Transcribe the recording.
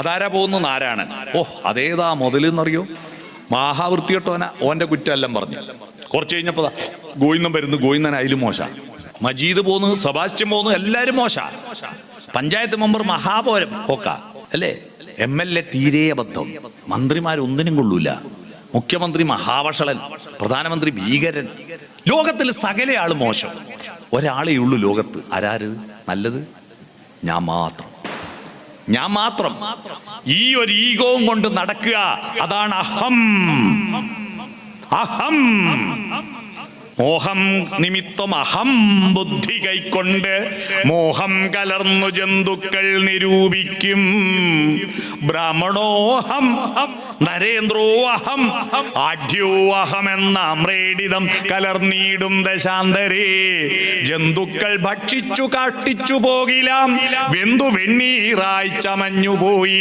അതാരാ പോകുന്നു? നാരായണൻ. ഓ അതേതാ മുതലെന്നറിയോ? മഹാവൃത്തിയോട്ടോന ഓന്റെ കുറ്റമെല്ലാം പറഞ്ഞു. കുറച്ച് കഴിഞ്ഞപ്പോ ദാ ഗോയിന്ദൻ വരുന്നു. ഗോയിന്നൻ അതിലും മോശ. മജീദ് പോന്നു സബാസ്റ്റ്യൻ പോന്നു എല്ലാരും മോശ. പഞ്ചായത്ത് മെമ്പർ മഹാപോരം ഓക്ക അല്ലേ? എം എൽ എ തീരെ അബദ്ധം. മന്ത്രിമാരൊന്നിനും കൊള്ളൂല. മുഖ്യമന്ത്രി മഹാവഷളൻ പ്രധാനമന്ത്രി ഭീകരൻ. ലോകത്തിൽ സകലയാൾ മോശം. ഒരാളേ ഉള്ളൂ ലോകത്ത്. ആരാര്? നല്ലത്? ഞാൻ മാത്രം. ഞാൻ മാത്രം. ഈ ഒരു ഈഗോവും കൊണ്ട് നടക്കുക അതാണ് അഹം. അഹം. മോഹം നിമിത്തം അഹം ബുദ്ധി കൈക്കൊണ്ട് മോഹം കലർന്നു ജന്തുക്കൾ നിരൂപിക്കും. ബ്രാഹ്മണോഹം നരേന്ദ്രോഹം ആഢ്യോഹം എന്ന അമ്രേഡിതം കലർന്നീടും ദശാന്തരേ. ജന്തുക്കൾ ഭക്ഷിച്ചു കാട്ടിച്ചു പോകിലാം വെന്തു വെണ്ണീറായി ചമഞ്ഞുപോയി.